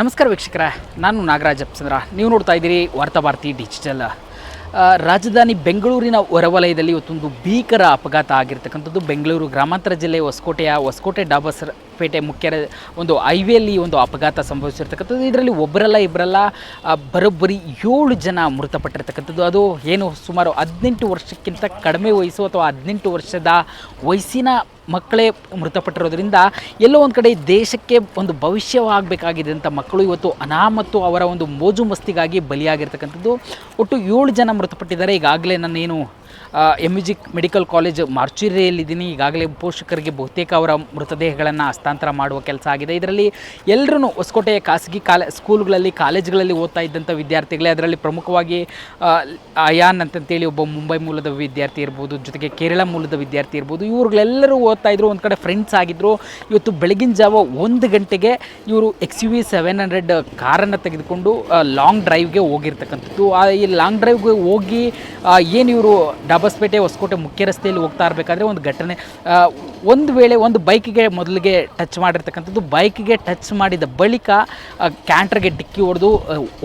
ನಮಸ್ಕಾರ ವೀಕ್ಷಕರ, ನಾನು ನಾಗರಾಜ್ ಅಪ್ಸಂದ್ರ ನೀವು ನೋಡ್ತಾ ಇದ್ದೀರಿ ವಾರ್ತಾಭಾರತಿ ಡಿಜಿಟಲ್. ರಾಜಧಾನಿ ಬೆಂಗಳೂರಿನ ಹೊರವಲಯದಲ್ಲಿ ಇವತ್ತೊಂದು ಭೀಕರ ಅಪಘಾತ ಆಗಿರ್ತಕ್ಕಂಥದ್ದು. ಬೆಂಗಳೂರು ಗ್ರಾಮಾಂತರ ಜಿಲ್ಲೆ ಹೊಸಕೋಟೆಯ ಹೊಸಕೋಟೆ ಡಾಬಸ್ ಪೇಟೆ ಮುಖ್ಯ ಒಂದು ಹೈವೇಲಿ ಒಂದು ಅಪಘಾತ ಸಂಭವಿಸಿರ್ತಕ್ಕಂಥದ್ದು. ಇದರಲ್ಲಿ ಒಬ್ಬರಲ್ಲ ಇಬ್ಬರಲ್ಲ ಬರೋಬ್ಬರಿ ಏಳು ಜನ ಮೃತಪಟ್ಟಿರ್ತಕ್ಕಂಥದ್ದು. ಅದು ಏನು ಸುಮಾರು ಹದಿನೆಂಟು ವರ್ಷಕ್ಕಿಂತ ಕಡಿಮೆ ವಯಸ್ಸು ಅಥವಾ ಹದಿನೆಂಟು ವರ್ಷದ ವಯಸ್ಸಿನ ಮಕ್ಕಳೇ ಮೃತಪಟ್ಟಿರೋದ್ರಿಂದ ಎಲ್ಲೋ ಒಂದು ಕಡೆ ದೇಶಕ್ಕೆ ಒಂದು ಭವಿಷ್ಯವಾಗಬೇಕಾಗಿದೆ ಅಂತ ಮಕ್ಕಳು ಇವತ್ತು ಅನಾಮತ್ತು ಅವರ ಒಂದು ಮೋಜು ಮಸ್ತಿಗಾಗಿ ಬಲಿಯಾಗಿರ್ತಕ್ಕಂಥದ್ದು. ಒಟ್ಟು ಏಳು ಜನ ಮೃತಪಟ್ಟಿದ್ದಾರೆ. ಈಗಾಗಲೇ ನಾನೇನು ಎಂ ಜಿ ಮೆಡಿಕಲ್ ಕಾಲೇಜ್ ಮಾರ್ಚುರಿಯಲ್ಲಿದ್ದೀನಿ ಈಗಾಗಲೇ ಪೋಷಕರಿಗೆ ಬಹುತೇಕ ಅವರ ಮೃತದೇಹಗಳನ್ನು ಹಸ್ತಾಂತರ ಮಾಡುವ ಕೆಲಸ ಆಗಿದೆ. ಇದರಲ್ಲಿ ಎಲ್ಲರೂ ಹೊಸಕೋಟೆಯ ಖಾಸಗಿ ಕಾಲೇ, ಸ್ಕೂಲ್ಗಳಲ್ಲಿ, ಕಾಲೇಜ್ಗಳಲ್ಲಿ ಓದ್ತಾ ಇದ್ದಂಥ ವಿದ್ಯಾರ್ಥಿಗಳೇ. ಅದರಲ್ಲಿ ಪ್ರಮುಖವಾಗಿ ಅಯಾನ್ ಅಂತಂತೇಳಿ ಒಬ್ಬ ಮುಂಬೈ ಮೂಲದ ವಿದ್ಯಾರ್ಥಿ ಇರ್ಬೋದು, ಜೊತೆಗೆ ಕೇರಳ ಮೂಲದ ವಿದ್ಯಾರ್ಥಿ ಇರ್ಬೋದು. ಇವ್ರುಗಳೆಲ್ಲರೂ ಓದ್ತಾ ಇದ್ರು, ಒಂದು ಕಡೆ ಫ್ರೆಂಡ್ಸ್ ಆಗಿದ್ದರು ಇವತ್ತು ಬೆಳಗಿನ ಜಾವ ಒಂದು ಗಂಟೆಗೆ ಇವರು X U V seven hundred ಕಾರನ್ನು ತೆಗೆದುಕೊಂಡು ಲಾಂಗ್ ಡ್ರೈವ್ಗೆ ಹೋಗಿರ್ತಕ್ಕಂಥದ್ದು. ಆ, ಈ ಲಾಂಗ್ ಡ್ರೈವ್ಗೆ ಹೋಗಿ ಏನು ಇವರು ಡಾಬಸ್ಪೇಟೆ ಹೊಸಕೋಟೆ ಮುಖ್ಯ ರಸ್ತೆಯಲ್ಲಿ ಹೋಗ್ತಾ ಇರಬೇಕಾದ್ರೆ ಒಂದು ಘಟನೆ ಒಂದು ವೇಳೆ ಒಂದು ಬೈಕಿಗೆ ಮೊದಲಿಗೆ ಟಚ್ ಮಾಡಿರ್ತಕ್ಕಂಥದ್ದು, ಬೈಕಿಗೆ ಟಚ್ ಮಾಡಿದ ಬಳಿಕ ಕ್ಯಾಂಟ್ರಿಗೆ ಡಿಕ್ಕಿ ಹೊಡೆದು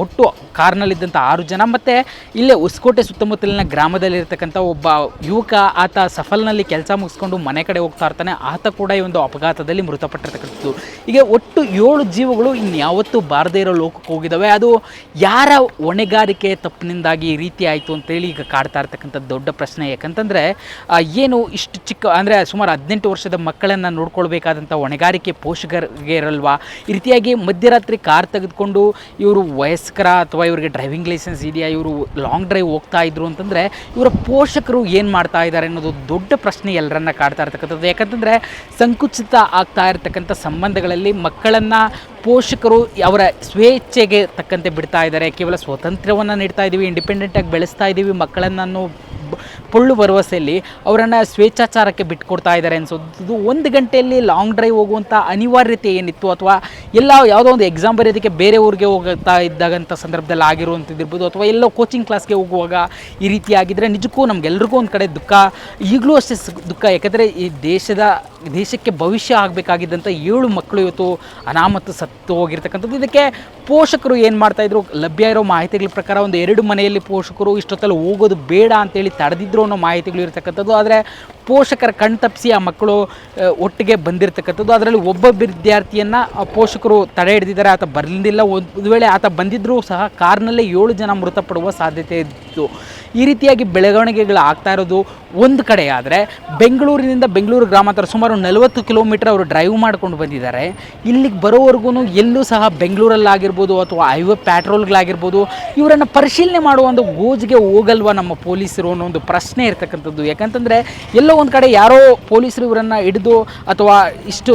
ಒಟ್ಟು ಕಾರ್ನಲ್ಲಿದ್ದಂಥ ಆರು ಜನ ಮತ್ತು ಇಲ್ಲೇ ಹೊಸಕೋಟೆ ಸುತ್ತಮುತ್ತಲಿನ ಗ್ರಾಮದಲ್ಲಿರ್ತಕ್ಕಂಥ ಒಬ್ಬ ಯುವಕ, ಆತ ಸಫಲ್ನಲ್ಲಿ ಕೆಲಸ ಮುಗಿಸ್ಕೊಂಡು ಮನೆ ಕಡೆ ಹೋಗ್ತಾ ಇರ್ತಾನೆ. ಆತ ಕೂಡ ಈ ಒಂದು ಅಪಘಾತದಲ್ಲಿ ಮೃತಪಟ್ಟಿರ್ತಕ್ಕಂಥದ್ದು. ಹೀಗೆ ಒಟ್ಟು ಏಳು ಜೀವಗಳು ಇನ್ಯಾವತ್ತೂ ಬಾರದೇ ಇರೋ ಲೋಕಕ್ಕೆ ಹೋಗಿದ್ದಾವೆ ಅದು ಯಾರ ಹೊಣೆಗಾರಿಕೆ ತಪ್ಪಿನಿಂದಾಗಿ ಈ ರೀತಿ ಆಯಿತು ಅಂತೇಳಿ ಈಗ ಕಾಡ್ತಾ ಇರ್ತಕ್ಕಂಥ ದೊಡ್ಡ ಪ್ರಶ್ನೆ. ಯಾಕಂತಂದರೆ ಏನು ಇಷ್ಟು ಚಿಕ್ಕ, ಅಂದರೆ ಸುಮಾರು ಹದಿನೆಂಟು ವರ್ಷದ ಮಕ್ಕಳನ್ನು ನೋಡ್ಕೊಳ್ಬೇಕಾದಂಥ ಹೊಣೆಗಾರಿಕೆ ಪೋಷಕರಿಗೆ ಇರಲ್ವಾ? ಈ ರೀತಿಯಾಗಿ ಮಧ್ಯರಾತ್ರಿ ಕಾರ್ ತೆಗೆದುಕೊಂಡು ಇವರು ವಯಸ್ಕರ ಅಥವಾ ಇವರಿಗೆ ಡ್ರೈವಿಂಗ್ ಲೈಸೆನ್ಸ್ ಇದೆಯಾ, ಇವರು ಲಾಂಗ್ ಡ್ರೈವ್ ಹೋಗ್ತಾ ಇದ್ರು ಅಂತಂದರೆ ಇವರ ಪೋಷಕರು ಏನು ಮಾಡ್ತಾ ಇದ್ದಾರೆ ಅನ್ನೋದು ದೊಡ್ಡ ಪ್ರಶ್ನೆ ಎಲ್ಲರನ್ನ ಕಾಡ್ತಾ ಇರ್ತಕ್ಕಂಥದ್ದು. ಯಾಕಂತಂದರೆ ಸಂಕುಚಿತ ಆಗ್ತಾ ಇರತಕ್ಕಂಥ ಸಂಬಂಧಗಳಲ್ಲಿ ಮಕ್ಕಳನ್ನು ಪೋಷಕರು ಅವರ ಸ್ವೇಚ್ಛೆಗೆ ತಕ್ಕಂತೆ ಬಿಡ್ತಾ ಇದ್ದಾರೆ. ಕೇವಲ ಸ್ವಾತಂತ್ರ್ಯವನ್ನು ನೀಡ್ತಾ ಇದ್ದೀವಿ ಇಂಡಿಪೆಂಡೆಂಟಾಗಿ ಬೆಳೆಸ್ತಾ ಇದ್ದೀವಿ ಮಕ್ಕಳನ್ನು ಪೊಳ್ಳು ಭರವಸೆಯಲ್ಲಿ ಅವರನ್ನು ಸ್ವೇಚ್ಛಾಚಾರಕ್ಕೆ ಬಿಟ್ಕೊಡ್ತಾ ಇದ್ದಾರೆ ಅನಿಸೋದು ಒಂದು ಗಂಟೆಯಲ್ಲಿ ಲಾಂಗ್ ಡ್ರೈವ್ ಹೋಗುವಂಥ ಅನಿವಾರ್ಯತೆ ಏನಿತ್ತು ಅಥವಾ ಎಲ್ಲ ಯಾವುದೋ ಒಂದು ಎಕ್ಸಾಮ್ ಬರೆಯೋದಕ್ಕೆ ಬೇರೆ ಊರಿಗೆ ಹೋಗ್ತಾ ಇದ್ದಾಗಂಥ ಸಂದರ್ಭದಲ್ಲಿ ಆಗಿರುವಂಥದ್ದಿರ್ಬೋದು ಅಥವಾ ಎಲ್ಲೋ ಕೋಚಿಂಗ್ ಕ್ಲಾಸ್ಗೆ ಹೋಗುವಾಗ ಈ ರೀತಿ ಆಗಿದ್ದರೆ ನಿಜಕ್ಕೂ ನಮಗೆಲ್ರಿಗೂ ಒಂದು ಕಡೆ ದುಃಖ, ಈಗಲೂ ಅಷ್ಟೇ ದುಃಖ. ಯಾಕಂದರೆ ಈ ದೇಶದ, ದೇಶಕ್ಕೆ ಭವಿಷ್ಯ ಆಗಬೇಕಾಗಿದ್ದಂಥ ಏಳು ಮಕ್ಕಳು ಇವತ್ತು ಅನಾಮತ್ತು ಸತ್ತು ಹೋಗಿರ್ತಕ್ಕಂಥದ್ದು. ಇದಕ್ಕೆ ಪೋಷಕರು ಏನು ಮಾಡ್ತಾಯಿದ್ರು ಲಭ್ಯ ಇರೋ ಮಾಹಿತಿಗಳ ಪ್ರಕಾರ ಒಂದು ಎರಡು ಮನೆಯಲ್ಲಿ ಪೋಷಕರು ಇಷ್ಟೊತ್ತಲ್ಲಿ ಹೋಗೋದು ಬೇಡ ಅಂತೇಳಿ ತಡೆದಿದ್ರು. ಅನ್ನೋ ಮಾಹಿತಿಗಳು ಇರತಕ್ಕಂಥದ್ದು. ಆದರೆ ಪೋಷಕರ ಕಣ್ತಪ್ಪಿಸಿ ಆ ಮಕ್ಕಳು ಒಟ್ಟಿಗೆ ಬಂದಿರತಕ್ಕಂಥದ್ದು. ಅದರಲ್ಲಿ ಒಬ್ಬ ವಿದ್ಯಾರ್ಥಿಯನ್ನು ಪೋಷಕರು ತಡೆ ಹಿಡಿದಿದ್ದಾರೆ. ಆತ ಬರಲಿಲ್ಲ ಒಂದು ವೇಳೆ ಆತ ಬಂದಿದ್ದರೂ ಸಹ ಕಾರ್ನಲ್ಲೇ ಏಳು ಜನ ಮೃತಪಡುವ ಸಾಧ್ಯತೆ ಇತ್ತು. ಈ ರೀತಿಯಾಗಿ ಬೆಳವಣಿಗೆಗಳು ಆಗ್ತಾ ಇರೋದು ಒಂದು ಕಡೆ ಆದರೆ, ಬೆಂಗಳೂರಿನಿಂದ ಬೆಂಗಳೂರು ಗ್ರಾಮಾಂತರ ಸುಮಾರು ನಲವತ್ತು ಕಿಲೋಮೀಟರ್ ಅವರು ಡ್ರೈವ್ ಮಾಡ್ಕೊಂಡು ಬಂದಿದ್ದಾರೆ. ಇಲ್ಲಿಗೆ ಬರೋವರೆಗೂ ಎಲ್ಲೂ ಸಹ ಬೆಂಗಳೂರಲ್ಲಾಗಿರ್ಬೋದು ಅಥವಾ ಹೈವೇ ಪ್ಯಾಟ್ರೋಲ್ಗಳಾಗಿರ್ಬೋದು, ಇವರನ್ನು ಪರಿಶೀಲನೆ ಮಾಡುವ ಒಂದು ಗೋಜಿಗೆ ಹೋಗಲ್ವಾ ನಮ್ಮ ಪೊಲೀಸರು ಅನ್ನೋ ಒಂದು ಪ್ರಶ್ನೆ ಇರ್ತಕ್ಕಂಥದ್ದು. ಯಾಕಂತಂದರೆ ಎಲ್ಲೋ ಒಂದು ಕಡೆ ಯಾರೋ ಪೊಲೀಸರು ಇವರನ್ನು ಹಿಡಿದು ಅಥವಾ ಇಷ್ಟು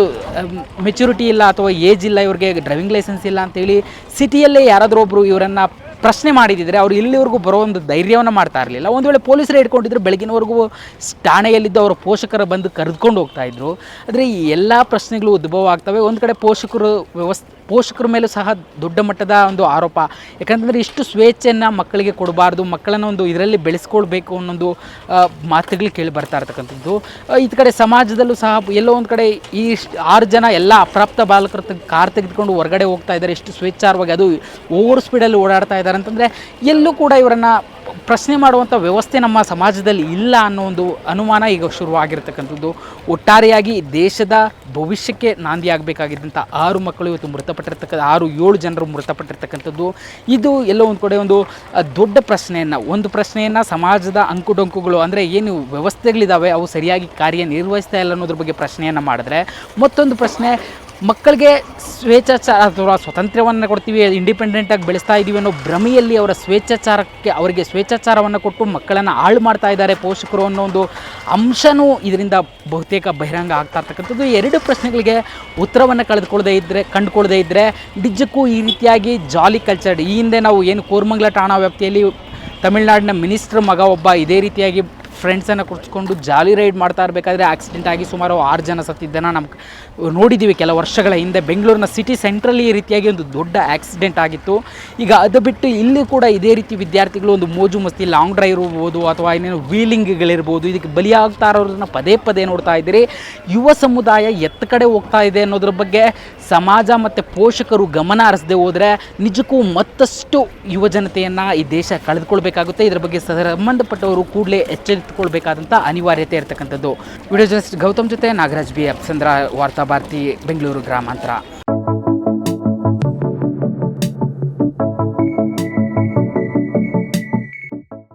ಮೆಚುರಿಟಿ ಇಲ್ಲ ಅಥವಾ ಏಜ್ ಇಲ್ಲ, ಇವ್ರಿಗೆ ಡ್ರೈವಿಂಗ್ ಲೈಸೆನ್ಸ್ ಇಲ್ಲ ಅಂತೇಳಿ ಸಿಟಿಯಲ್ಲೇ ಯಾರಾದರೂ ಒಬ್ಬರು ಇವರನ್ನು ಪ್ರಶ್ನೆ ಮಾಡಿದಿದ್ರೆ ಅವ್ರು ಇಲ್ಲಿವರೆಗೂ ಬರೋ ಒಂದು ಧೈರ್ಯವನ್ನು ಮಾಡ್ತಾ ಇರಲಿಲ್ಲ. ಒಂದು ವೇಳೆ ಪೊಲೀಸರೇ ಹಿಡ್ಕೊಂಡಿದ್ರೆ ಬೆಳಗಿನವರೆಗೂ ಠಾಣೆಯಲ್ಲಿದ್ದ ಅವರ ಪೋಷಕರ ಬಂದು ಕರೆದುಕೊಂಡು ಹೋಗ್ತಾ ಇದ್ರು. ಆದರೆ ಈ ಎಲ್ಲ ಪ್ರಶ್ನೆಗಳು ಉದ್ಭವ ಆಗ್ತವೆ ಒಂದು ಕಡೆ ಪೋಷಕರು ವ್ಯವಸ್ಥೆ ಪೋಷಕರ ಮೇಲೂ ಸಹ ದೊಡ್ಡ ಮಟ್ಟದ ಒಂದು ಆರೋಪ. ಯಾಕಂತಂದರೆ ಇಷ್ಟು ಸ್ವೇಚ್ಛೆಯನ್ನು ಮಕ್ಕಳಿಗೆ ಕೊಡಬಾರ್ದು, ಮಕ್ಕಳನ್ನು ಒಂದು ಇದರಲ್ಲಿ ಬೆಳೆಸ್ಕೊಳ್ಬೇಕು ಅನ್ನೊಂದು ಮಾತುಗಳು ಕೇಳಿ ಬರ್ತಾ ಇರ್ತಕ್ಕಂಥದ್ದು. ಈ ಕಡೆ ಸಮಾಜದಲ್ಲೂ ಸಹ ಎಲ್ಲೋ ಒಂದು ಕಡೆ ಈ ಇಷ್ಟ್- ಆರು ಜನ ಎಲ್ಲ ಅಪ್ರಾಪ್ತ ಬಾಲಕರು ಕಾರ್ ತೆಗೆದುಕೊಂಡು ಹೊರಗಡೆ ಹೋಗ್ತಾ ಇದ್ದಾರೆ. ಎಷ್ಟು ಸ್ವೇಚ್ಛಾರವಾಗಿ ಅದು ಓವರ್ ಸ್ಪೀಡಲ್ಲಿ ಓಡಾಡ್ತಾ ಇದ್ದಾರೆ ಅಂತಂದರೆ ಎಲ್ಲೂ ಕೂಡ ಇವರನ್ನು ಪ್ರಶ್ನೆ ಮಾಡುವಂಥ ವ್ಯವಸ್ಥೆ ನಮ್ಮ ಸಮಾಜದಲ್ಲಿ ಇಲ್ಲ ಅನ್ನೋ ಒಂದು ಅನುಮಾನ ಈಗ ಶುರುವಾಗಿರ್ತಕ್ಕಂಥದ್ದು. ಒಟ್ಟಾರೆಯಾಗಿ ದೇಶದ ಭವಿಷ್ಯಕ್ಕೆ ನಾಂದಿ ಆಗಬೇಕಾಗಿದ್ದಂಥ ಆರು ಮಕ್ಕಳು ಇವತ್ತು ಮೃತಪಟ್ಟಿರ್ತಕ್ಕಂಥ ಆರು ಏಳು ಜನರು ಮೃತಪಟ್ಟಿರ್ತಕ್ಕಂಥದ್ದು. ಇದು ಎಲ್ಲೋ ಒಂದು ಕಡೆ ಒಂದು ದೊಡ್ಡ ಪ್ರಶ್ನೆಯನ್ನು, ಒಂದು ಪ್ರಶ್ನೆಯನ್ನು ಸಮಾಜದ ಅಂಕುಡೊಂಕುಗಳು ಅಂದರೆ ಏನು ವ್ಯವಸ್ಥೆಗಳಿದ್ದಾವೆ ಅವು ಸರಿಯಾಗಿ ಕಾರ್ಯನಿರ್ವಹಿಸ್ತಾ ಇಲ್ಲ ಅನ್ನೋದ್ರ ಬಗ್ಗೆ ಪ್ರಶ್ನೆಯನ್ನು ಮಾಡಿದ್ರೆ, ಮತ್ತೊಂದು ಪ್ರಶ್ನೆ ಮಕ್ಕಳಿಗೆ ಸ್ವೇಚ್ಛಾಚಾರ ಅಥವಾ ಸ್ವಾತಂತ್ರ್ಯವನ್ನು ಕೊಡ್ತೀವಿ ಇಂಡಿಪೆಂಡೆಂಟಾಗಿ ಬೆಳೆಸ್ತಾ ಇದ್ದೀವಿ ಅನ್ನೋ ಭ್ರಮೆಯಲ್ಲಿ ಅವರ ಸ್ವೇಚ್ಛಾಚಾರಕ್ಕೆ, ಅವರಿಗೆ ಸ್ವೇಚ್ಛಾಚಾರವನ್ನು ಕೊಟ್ಟು ಮಕ್ಕಳನ್ನು ಹಾಳು ಮಾಡ್ತಾ ಇದ್ದಾರೆ ಪೋಷಕರು ಅನ್ನೋ ಒಂದು ಅಂಶನೂ ಇದರಿಂದ ಬಹುತೇಕ ಬಹಿರಂಗ ಆಗ್ತಾ ಇರ್ತಕ್ಕಂಥದ್ದು. ಎರಡು ಪ್ರಶ್ನೆಗಳಿಗೆ ಉತ್ತರವನ್ನು ಕಳೆದುಕೊಳ್ಳದೇ ಇದ್ದರೆ ಕಂಡುಕೊಳ್ಳದೇ ಇದ್ದರೆ ನಿಜಕ್ಕೂ ಈ ರೀತಿಯಾಗಿ ಜಾಲಿ ಕಲ್ಚರ್ಡ್ ಈ ಹಿಂದೆ ನಾವು ಏನು ಕೋರ್ಮಂಗ್ಲ ಠಾಣಾ ವ್ಯಾಪ್ತಿಯಲ್ಲಿ ತಮಿಳುನಾಡಿನ ಮಿನಿಸ್ಟ್ರ್ ಮಗ ಒಬ್ಬ ಇದೇ ರೀತಿಯಾಗಿ ಫ್ರೆಂಡ್ಸನ್ನು ಕುರ್ಚ್ಕೊಂಡು ಜಾಲಿ ರೈಡ್ ಮಾಡ್ತಾ ಇರಬೇಕಾದ್ರೆ ಆಕ್ಸಿಡೆಂಟ್ ಆಗಿ ಸುಮಾರು ಆರು ಜನ ಸತ್ತಿದ್ದನ್ನು ನಮ್ಮ ನೋಡಿದ್ದೀವಿ ಕೆಲ ವರ್ಷಗಳ ಹಿಂದೆ ಬೆಂಗಳೂರಿನ ಸಿಟಿ ಸೆಂಟ್ರಲ್ಲಿ ಈ ರೀತಿಯಾಗಿ ಒಂದು ದೊಡ್ಡ ಆಕ್ಸಿಡೆಂಟ್ ಆಗಿತ್ತು. ಈಗ ಅದು ಬಿಟ್ಟು ಇಲ್ಲಿ ಕೂಡ ಇದೇ ರೀತಿ ವಿದ್ಯಾರ್ಥಿಗಳು ಒಂದು ಮೋಜು ಮಸ್ತಿ ಲಾಂಗ್ ಡ್ರೈವ್ ಇರ್ಬೋದು ಅಥವಾ ಏನೇನು ವೀಲಿಂಗ್ಗಳಿರ್ಬೋದು ಇದಕ್ಕೆ ಬಲಿಯಾಗ್ತಾ ಇರೋದನ್ನ ಪದೇ ಪದೇ ನೋಡ್ತಾ ಇದ್ದೀರಿ. ಯುವ ಸಮುದಾಯ ಎತ್ತ ಕಡೆ ಹೋಗ್ತಾ ಇದೆ ಅನ್ನೋದ್ರ ಬಗ್ಗೆ ಸಮಾಜ ಮತ್ತು ಪೋಷಕರು ಗಮನ ಹರಿಸದೆ ಹೋದರೆ ನಿಜಕ್ಕೂ ಮತ್ತಷ್ಟು ಯುವಜನತೆಯನ್ನು ಈ ದೇಶ ಕಳೆದುಕೊಳ್ಬೇಕಾಗುತ್ತೆ. ಇದರ ಬಗ್ಗೆ ಸಂಬಂಧಪಟ್ಟವರು ಕೂಡಲೇ ಎಚ್ಚೆತ್ತುಕೊಳ್ಬೇಕಾದಂಥ ಅನಿವಾರ್ಯತೆ ಇರತಕ್ಕಂಥದ್ದು. ವಿಡಿಯೋ ಜರ್ನಲಿಸ್ಟ್ ಗೌತಮ್ ಜೊತೆ ನಾಗರಾಜ್ ಬಿ ಅಪ್ಸಂದ್ರ ವಾರ್ತಾ ಭಾರತಿ, ಬೆಂಗಳೂರು ಗ್ರಾಮಾಂತರ.